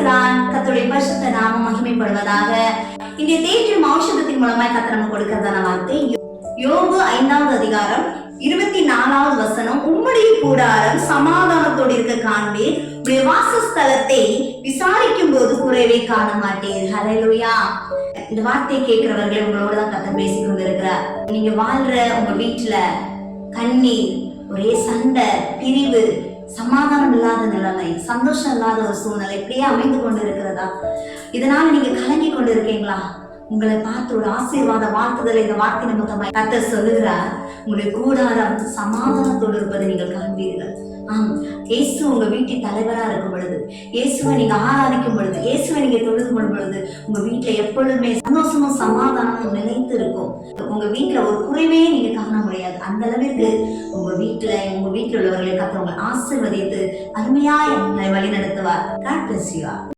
பிரைஸ்லான் கத்துடைய பரிசுத்த நாமம் மகிமைப்படுவதாக இங்கே தேற்றும் ஔஷதத்தின் மூலமாய் கத்த நம்ம கொடுக்கிறதான வார்த்தை. யோபு ஐந்தாவது அதிகாரம் இருபத்தி நாலாவது வசனம் உம்முடைய கூடாரம் சமாதானத்தோடு இருக்க காண்பீர். உடைய வாசஸ்தலத்தை விசாரிக்கும் போது குறைவே காண மாட்டீர். ஹalleluya. இந்த வார்த்தையை கேட்கிறவர்களே உங்களோட தான் கத்த பேசிக் கொண்டிருக்கிறார். நீங்க வாழ்ற உங்க வீட்டுல கண்ணீர் ஒரே சண்டை பிரிவு சமாதானம் இல்லாத நிலைமை சந்தோஷம் இல்லாத ஒரு சூழ்நிலை இப்படியே அமைந்து கொண்டு இருக்கிறதா இதனால நீங்க கலங்கி கொண்டு இருக்கீங்களா உங்களை பார்த்து ஒரு ஆசீர்வாத வாழ்த்துதல் இந்த வார்த்தை நிமித்தமாய் கத்த சொல்லுகிறார். உங்களுடைய கூடாரம் சமாதானத்தோடு இருப்பதை நீங்கள் காண்பீர்கள். ஆம் இயேசு உங்க வீட்டின் தலைவரா இருக்கும் பொழுது இயேசுவை நீங்க ஆராதிக்கும் பொழுது இயேசுவை நீங்க தொழுது கொள்ளும் பொழுது உங்க வீட்டுல எப்பொழுதுமே சந்தோஷமும் சமாதானம் உங்க வீட்டுல ஒரு குறைவே நீங்க காண முடியாது அந்த அளவிற்கு உங்க வீட்டுல உங்க வீட்டில் உள்ளவர்களை கத்தவங்க ஆசிர்வதித்து அருமையாய் உங்களை வழி நடத்துவார்